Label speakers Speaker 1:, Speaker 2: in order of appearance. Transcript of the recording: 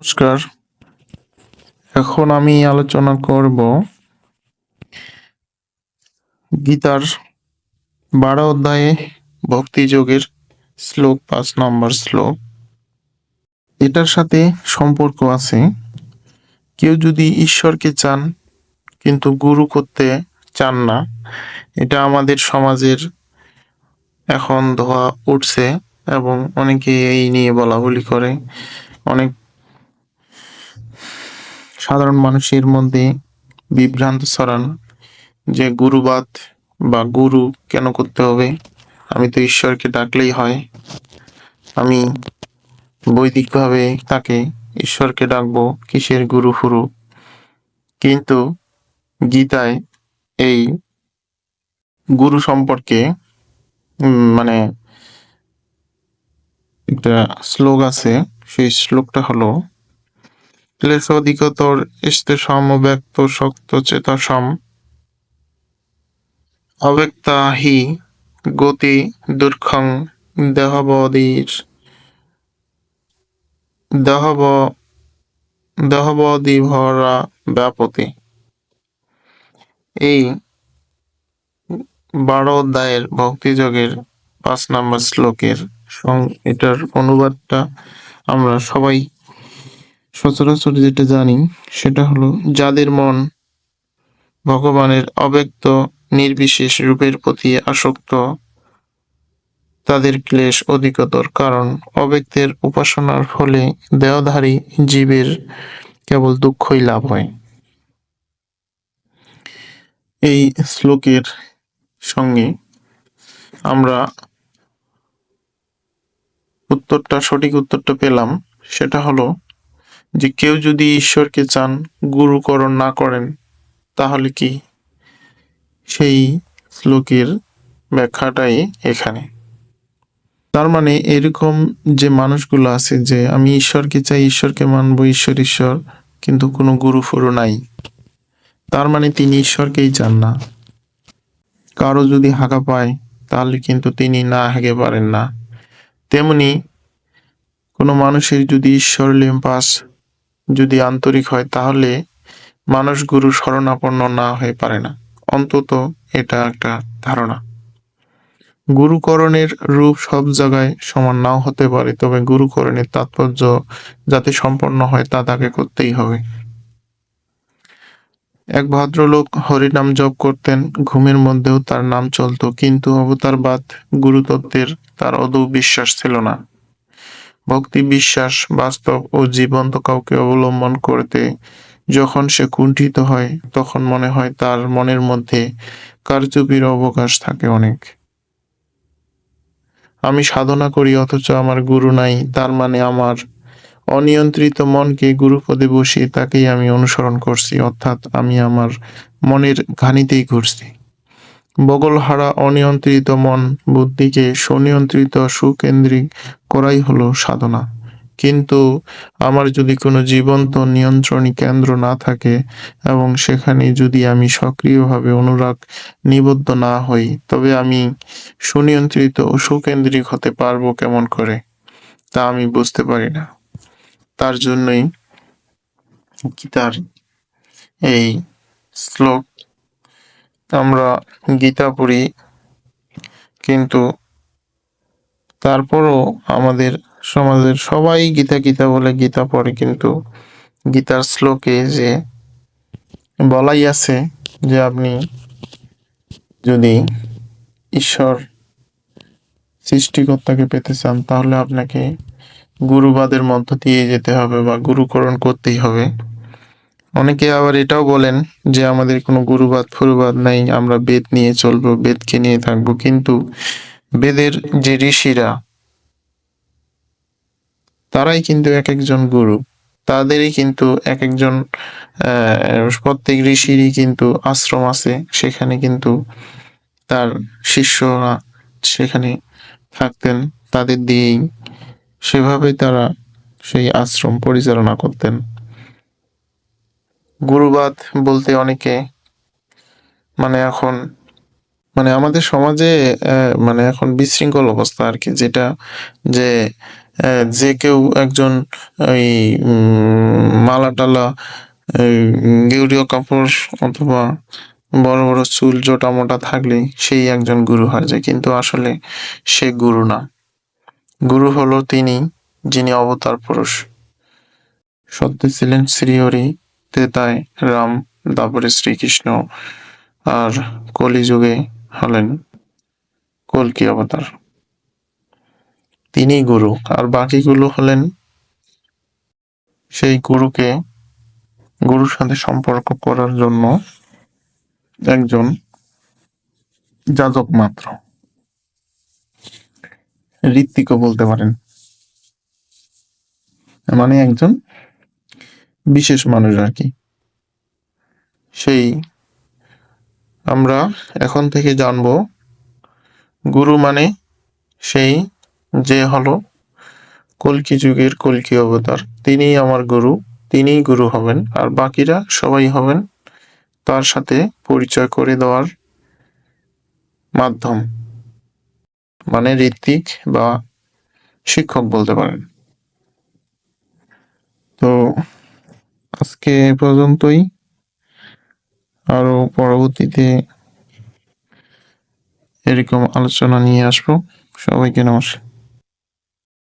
Speaker 1: নমস্কার। এখন আমি আলোচনা করব গীতার বারো অধ্যায়ে ভক্তি যোগের শ্লোক, পাঁচ নম্বর শ্লোক। এটার সাথে সম্পর্ক আছে, কেউ যদি ঈশ্বরকে চান কিন্তু গুরু করতে চান না, এটা আমাদের সমাজের এখন ধোয়া উঠছে এবং অনেকে এই নিয়ে বলা বলি করে, অনেক সাধারণ মানুষের মধ্যে বিভ্রান্ত ছড়ান যে গুরুবাদ বা গুরু কেন করতে হবে? আমি তো ঈশ্বরকে ডাকলেই হয়। আমি বৈদিকভাবে তাকে ঈশ্বরকে ডাকবো, কিসের গুরু ফুরু কিন্তু গীতায় এই গুরু সম্পর্কে মানে একটা শ্লোক আছে, সেই শ্লোকটা হলো ক্লেশোধিকতর ইস্তে সমব্যক্ত শক্ত চেতসম অব্যক্তা হি গতি দুর্খং দেহবদির। দেহব দেহবদি ভরা ব্যাপতি। এই বারো অধ্যায়ের ভক্তিযোগের পাঁচ নম্বর শ্লোকের এটার অনুবাদটা আমরা সবাই সচরাচর যেটা জানি সেটা হলো যাদের মন ভগবানের অব্যক্ত নির্বিশেষ রূপের প্রতি আসক্ত, তাদের ক্লেশ অধিকতর, কারণ অব্যক্তের উপাসনার ফলে দেহধারী জীবের কেবল দুঃখই লাভ হয়। এই শ্লোকের সঙ্গে আমরা উত্তরটা, সঠিক উত্তরটা পেলাম, সেটা হলো যে কেউ যদি ঈশ্বরকে চান, গুরুকরণ না করেন, তাহলে কি? সেই শ্লোকের ব্যাখ্যাটাই এখানে। তার মানে এরকম যে মানুষগুলো আছে যে, আমি ঈশ্বরকে চাই, ঈশ্বরকে মানব, ঈশ্বর ঈশ্বর, কিন্তু কোনো গুরু ফুরু নাই। তার মানে তিনি ঈশ্বরকেই চান না। কারও যদি হাঁকা পায়, তাহলে কিন্তু তিনি না হেগে পারেন না। তেমনি কোনো মানুষের যদি ঈশ্বর লিম্পাস যদি আন্তরিক হয়, তাহলে মানুষ গুরু শরণাপন্ন না হয়ে পারে না। অন্তত এটা একটা ধারণা। গুরুকরণের রূপ সব জায়গায় সমান নাও হতে পারে, তবে গুরুকরণের তাৎপর্য যাতে সম্পন্ন হয়, তা তাকে করতেই হবে। এক ভদ্রলোক হরিনাম জপ করতেন, ঘুমের মধ্যেও তার নাম চলতো, কিন্তু অবতারবাদ, গুরুতত্ত্বের তার অদৌ বিশ্বাস ছিল না। ভক্তি, বিশ্বাস, বাস্তব ও জীবন্ত কাউকে অবলম্বন করতে যখন সে কুণ্ঠিত হয়, তখন মনে হয় তার মনের মধ্যে কারচুপির অবকাশ থাকে অনেক। আমি সাধনা করি, অথচ আমার গুরু নাই, তার মানে আমার অনিয়ন্ত্রিত মনকে গুরুপদে বসিয়ে তাকেই আমি অনুসরণ করছি, অর্থাৎ আমি আমার মনের ঘানিতেই ঘুরছি। বগলহারা অনিয়ন্ত্রিত মন বুদ্ধিকে সুনিয়ন্ত্রিত সুকেন্দ্রিক করাই হলো সাধনা। কিন্তু আমার যদি কোনো জীবন্ত নিয়ন্ত্রণী কেন্দ্র না থাকে এবং সেখানে যদি আমি সক্রিয়ভাবে অনুরাগ নিবদ্ধ না হই, তবে আমি সুনিয়ন্ত্রিত ও সুকেন্দ্রিক হতে পারব কেমন করে, তা আমি বুঝতে পারি না। তার জন্যই গীতার এই শ্লোক আমরা গীতা পড়ি, কিন্তু তারপরও আমাদের সমাজের সবাই গীতা গীতা বলে গীতা পড়ে, কিন্তু গীতার শ্লোকে যে বলাই আছে যে আপনি যদি ঈশ্বর সৃষ্টিকর্তাকে পেতে চান, তাহলে আপনাকে গুরুবাদের মধ্য দিয়ে যেতে হবে বা গুরুকরণ করতেই হবে। অনেকে আবার এটাও বলেন যে আমাদের কোনো গুরুবাদ ফুরুবাদ নাই, আমরা বেদ নিয়ে চলবো, বেদকে নিয়ে থাকব। কিন্তু বেদের যে ঋষিরা, তারাই কিন্তু এক একজন গুরু। তাদেরই কিন্তু এক একজন প্রত্যেক ঋষিরই কিন্তু আশ্রম আছে। সেখানে কিন্তু তার শিষ্যরা সেখানে থাকতেন। তাদের দিয়েই সেভাবে তারা সেই আশ্রম পরিচালনা করতেন। গুরুবাদ বলতে অনেকে মানে এখন মানে আমাদের সমাজে মানে এখন বিশৃঙ্খল অবস্থা আর কি, যেটা যে যে কেউ একজন ওই মালা টালা গেরুয়া কাপড় অথবা বড় বড় চুল জোটা মোটা থাকলে সেই একজন গুরু হয়ে যায়, কিন্তু আসলে সে গুরু না। গুরু হলো তিনি, যিনি অবতার পুরুষ। সত্যি ছিলেন শ্রীহরি তেতায় রাম তারপরে শ্রীকৃষ্ণ আর কলিযুগে হলেন কলকি অবতার? তিনি গুরু। আর বাকিগুলো হলেন সেই গুরুকে গুরুর সাথে সম্পর্ক করার জন্য একজন যাজক মাত্র। ঋত্বিকও বলতে পারেন। মানে একজন বিশেষ মানুষ আর কি। সেই আমরা এখন থেকে জানব গুরু মানে সেই যে হলো কলকি যুগের কলকি অবতার। তিনিই আমার গুরু, তিনিই গুরু হবেন আর বাকিরা সবাই হবেন তার সাথে পরিচয় করে দেওয়ার মাধ্যম। মানে ঋত্বিক বা শিক্ষক বলতে পারেন। তো আজকে পর্যন্তই। আরও পরবর্তীতে এরকম আলোচনা নিয়ে আসব। সবাইকে নমস্কার।